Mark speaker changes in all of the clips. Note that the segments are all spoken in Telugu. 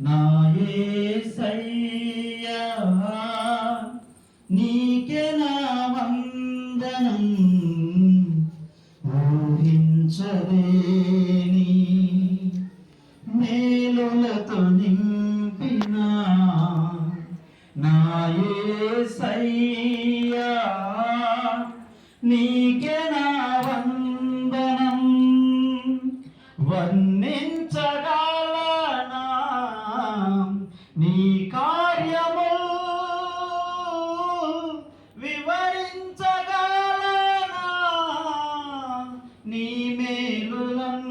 Speaker 1: నా నీకే నా వందనం. ఊహించలేని మేలులతో నింపిన నా నీకే నా వందనం. నీ కార్యము వివరించగలనా? నీ మేలులన్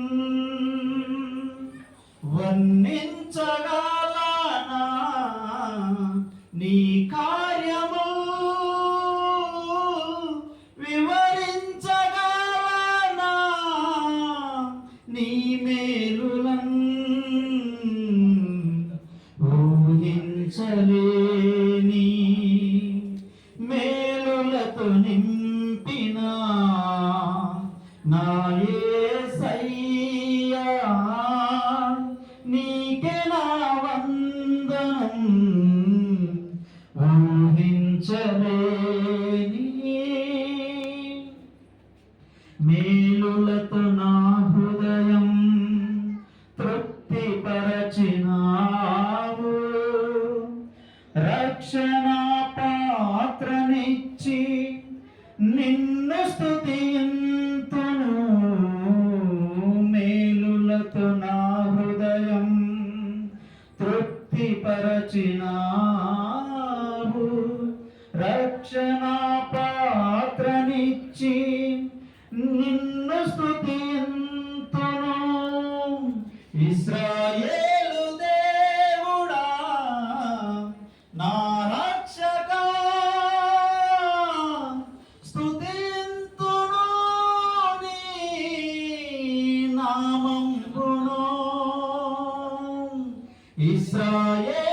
Speaker 1: వర్ణించగలనా? నీ కార్యము వివరించగలనా? నీ నింపిన నా యేసయ్యా నీకే నా వందనం. ఊహించలేని మేలులతో తృప్తిపరచినావు రక్షణ పాత్రనిచ్చి నిన్ను స్తుతింతును. ఇస్రాయేలు దేవుడా నా రక్షక. స్తుతింతును నామం గుణో ఇస్రాయేలు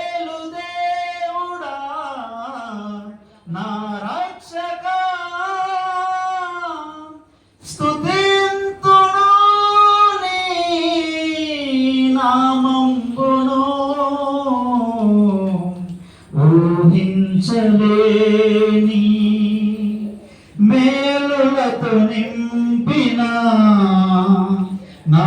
Speaker 1: నా రక్షక స్తుతింతును నీ నామంబును ఊహించలేని మేలులతో నింపిన నా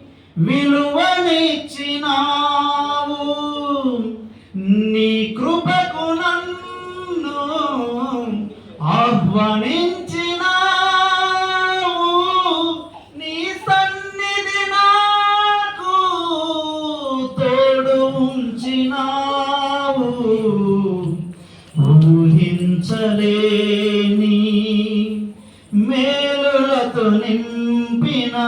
Speaker 1: విలువనిచ్చినావు. నీ కృపకు నన్ను ఆహ్వానించినావు. నీ సన్నిధి నాకు తోడు ఉంచినావు. ఊహించలేని మేలులతో నింపినా